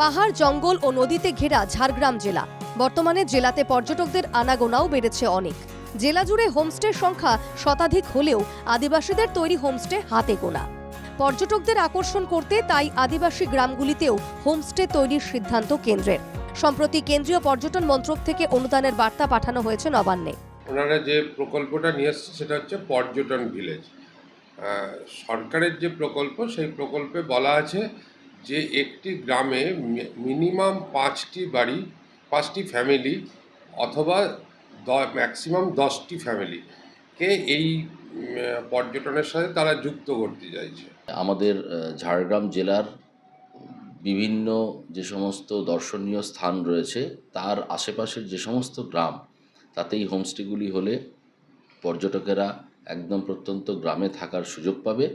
পাহাড়, জঙ্গল ও নদীতে ঘেরা ঝাড়গ্রাম জেলা। বর্তমানে জেলাতে পর্যটকদের আনাগোনাও বেড়েছে অনেক। জেলা জুড়ে হোমস্টের সংখ্যা শতাধিক হলেও আদিবাসীদের তৈরি হোমস্টে হাতে গোনা। পর্যটকদের আকর্ষণ করতে তাই আদিবাসী গ্রামগুলিতেও হোমস্টে তৈরির সিদ্ধান্ত কেন্দ্রের। সম্প্রতি কেন্দ্রীয় পর্যটন মন্ত্রক থেকে অনুদানের বার্তা পাঠানো হয়েছে নবান্নে। ওনারা যে প্রকল্পটা নিয়ে এসছে সেটা হচ্ছে পর্যটন ভিলেজ। সরকারের যে প্রকল্প, সেই প্রকল্পে বলা আছে যে একটি গ্রামে মিনিমাম পাঁচটি বাড়ি, পাঁচটি ফ্যামিলি অথবা দ ম্যাক্সিমাম দশটি ফ্যামিলিকে এই পর্যটনের সাথে তারা যুক্ত করতে চাইছে। আমাদের ঝাড়গ্রাম জেলার বিভিন্ন যে সমস্ত দর্শনীয় স্থান রয়েছে, তার আশেপাশের যে সমস্ত গ্রাম, তাতেই হোমস্টেগুলি হলে পর্যটকেরা একদম প্রত্যন্ত গ্রামে থাকার সুযোগ পাবে।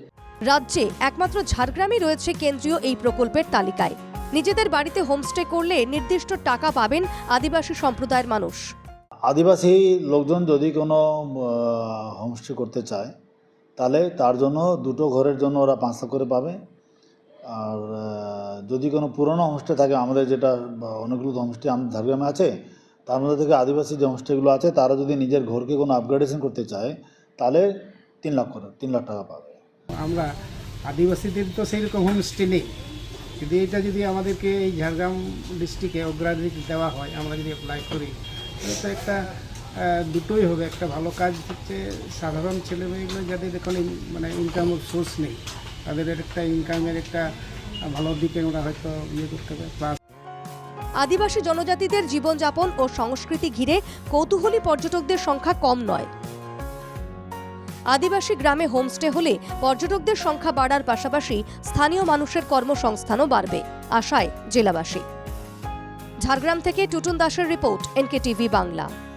রাজ্যে একমাত্র ঝাড়গ্রামই রয়েছে কেন্দ্রীয় এই প্রকল্পের তালিকায়। নিজেদের বাড়িতে হোমস্টে করলে নির্দিষ্ট টাকা পাবেন আদিবাসী সম্প্রদায়ের মানুষ। আদিবাসী লোকজন যদি কোনো হোমস্টে করতে চায়, তাহলে তার জন্য দুটো ঘরের জন্য ওরা পাঁচশো করে পাবে। আর যদি কোনো পুরনো হোমস্টে থাকে, আমাদের যেটা অনেকগুলো হোমস্টে আমাদের ঝাড়গ্রামে আছে, তার মধ্যে থেকে আদিবাসী যে হোমস্টেগুলো আছে, তারা যদি নিজের ঘরকে কোনো আপগ্রেডেশন করতে চায়, তাহলে তিন লাখ করে তিন লাখ টাকা পাবে। আমরা আদিবাসীদের তো সেই সেইরকম হোমস্টে নেই। যদি এটা যদি আমাদেরকে এই ঝাড়গ্রাম ডিস্ট্রিক্টে অগ্রাধিকার দেওয়া হয়, আমরা যদি অ্যাপ্লাই করি, তাহলে তো একটা দুটোই হবে। একটা ভালো কাজ হচ্ছে সাধারণ ছেলেমেয়েগুলো যাদের এখন মানে ইনকামের সোর্স নেই, তাদের একটা ইনকামের একটা ভালো দিকে ওরা হয়তো ইয়ে করতে পারে। প্লাস আদিবাসী জনজাতিদের জীবনযাপন ও সংস্কৃতি ঘিরে কৌতূহলী পর্যটকদের সংখ্যা কম নয়। আদিবাসী গ্রামে হোমস্টে হলে পর্যটকদের সংখ্যা বাড়ার পাশাপাশি স্থানীয় মানুষের কর্মসংস্থানও বাড়বে, আশায় জেলাবাসী। ঝাড়গ্রাম থেকে টুটুন দাসের রিপোর্ট এনকে টিভি বাংলা।